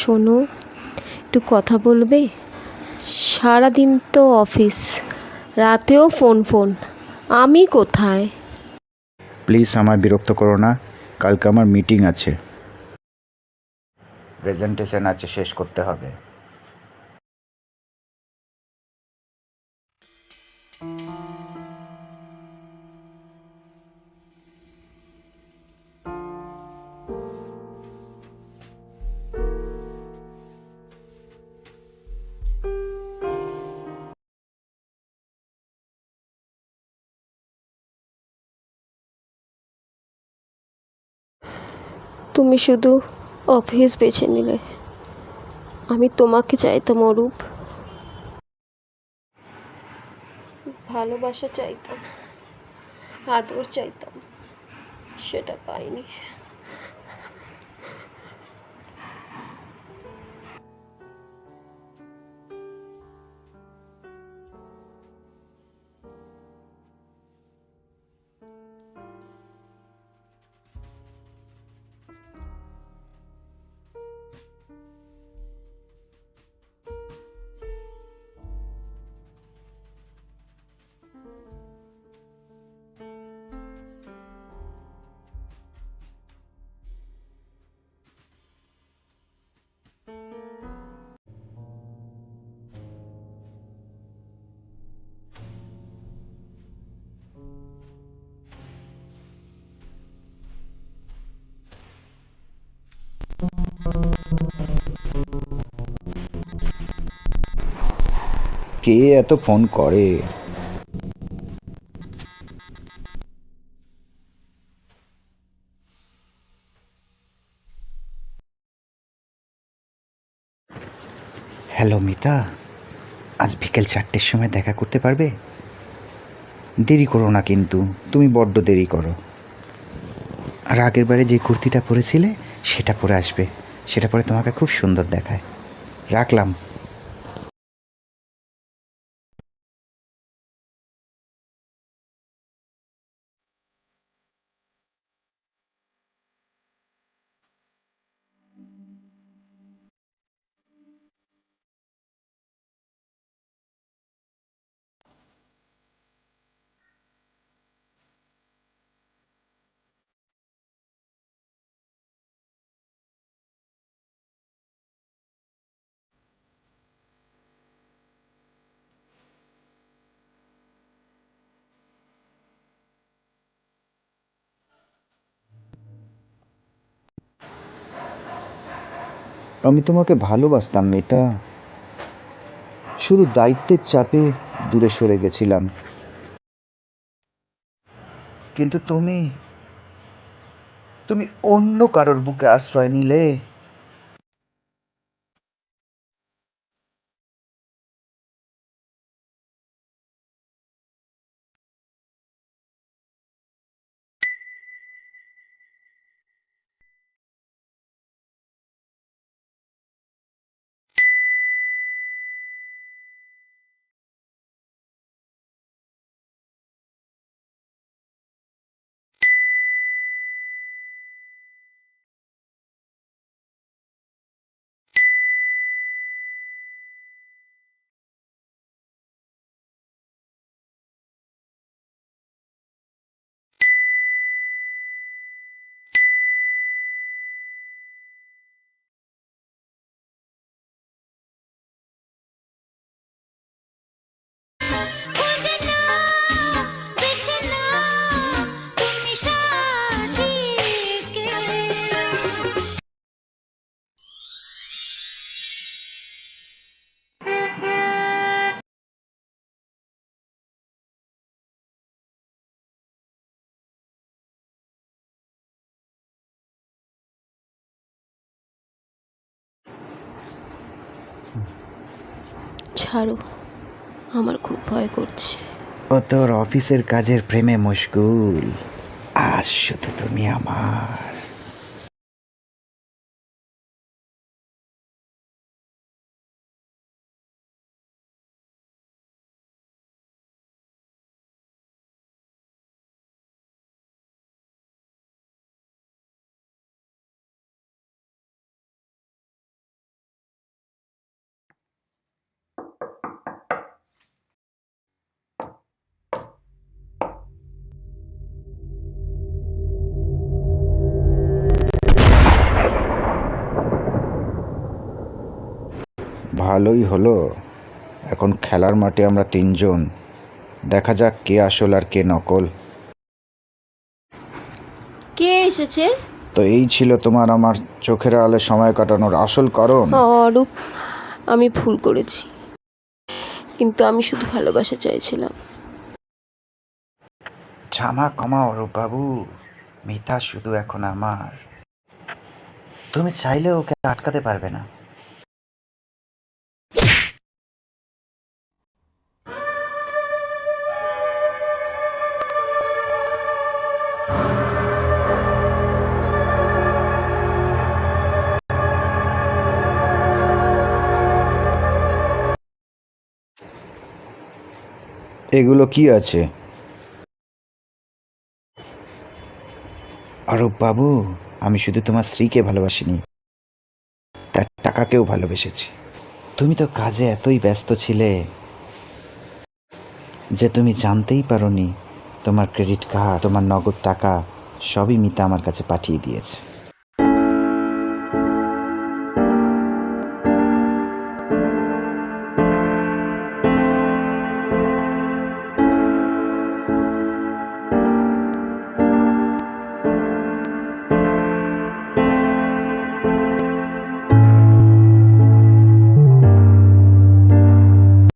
শোনো একটু কথা বলবে? সারাদিন তো অফিস রাতেও ফোন ফোন। আমি কোথায়? প্লিজ আমায় বিরক্ত করো না কালকে আমার মিটিং আছে। প্রেজেন্টেশন আছে শেষ করতে হবে। তুমি শুধু অফিস বেছে নিলে। আমি তোমাকে চাইতাম অরূপ। ভালোবাসা চাইতাম, আদর চাইতাম, সেটা পাইনি। কে এত ফোন করে? হ্যালো মিতা, আজ বিকেল চারটের সময় দেখা করতে পারবে? দেরি করো না কিন্তু, তুমি বড্ড দেরি করো। আর আগের বারে যে কুর্তিটা পরেছিলে সেটা পরে আসবে সেটা পরে তোমাকে খুব সুন্দর দেখায়। রাখলাম। আমি তোমাকে ভালোবাসতাম মিতা শুধু দায়িত্বের চাপে দূরে সরে গেছিলাম। কিন্তু তুমি তুমি অন্য কারোর বুকে আশ্রয় নিলে? ছাড়ো, আমার খুব ভয় করছে। ও তোর অফিসের কাজের প্রেমে মুশকুল। আজ শুধু তুমি আমার। ভালোই হলো। এখন খেলার মাঠে আমরা তিনজন। দেখা যাক কে আসল আর কে নকল। কে এসেছে? তো এই ছিল তোমার আমার চোখের আলে সময় কাটানোর আসল কারণ। অরূপ আমি ভুল করেছি। কিন্তু আমি শুধু ভালোবাসা চাইছিলাম। জামা কমা অরূপ বাবু মিতা শুধু এখন আমার। তুমি চাইলে ওকে আটকাতে পারবে না। এগুলো কি আছে? অরূপ বাবু, আমি শুধু তোমার স্ত্রীকে ভালোবাসিনি, তার টাকাকেও ভালোবেসেছি। তুমি তো কাজে এতই ব্যস্ত ছিলে যে তুমি জানতেই পারোনি, তোমার ক্রেডিট কার্ড, তোমার নগদ টাকা সবই মিতা আমার কাছে পাঠিয়ে দিয়েছে।